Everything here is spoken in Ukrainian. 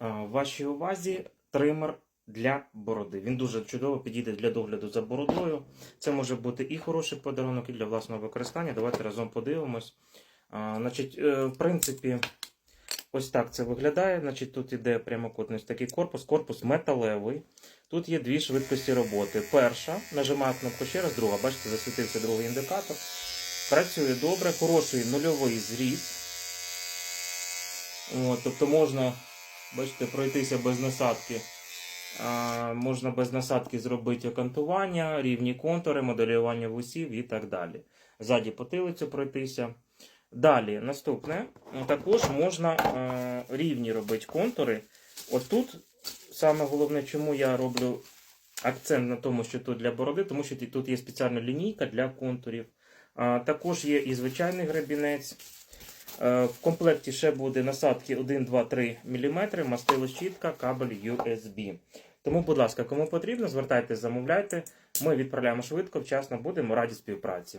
В вашій увазі тример для бороди. Він дуже чудово підійде для догляду за бородою. Це може бути і хороший подарунок, і для власного використання. Давайте разом подивимось. А, Значить, е, в принципі, ось так це виглядає. Значить, тут іде прямокутний такий корпус, корпус металевий. Тут є дві швидкості роботи. Перша, нажимаю кнопку ще раз, друга. Бачите, засвітився другий індикатор. Працює добре, хороший нульовий зріз. От, тобто можна, бачите, пройтися без насадки. А, можна без насадки зробити окантування, рівні контури, моделювання вусів і так далі. Ззаді потилицю пройтися. Далі, наступне, також можна е, рівні робити контури. От тут саме головне, чому я роблю акцент на тому, що тут для бороди, тому що тут є спеціальна лінійка для контурів. А, також є і звичайний гребінець. Е, В комплекті ще буде насадки 1, 2, 3 мм, мастило щітка, кабель USB. Тому, будь ласка, кому потрібно, звертайтесь, замовляйте. Ми відправляємо швидко, вчасно будемо раді співпраці.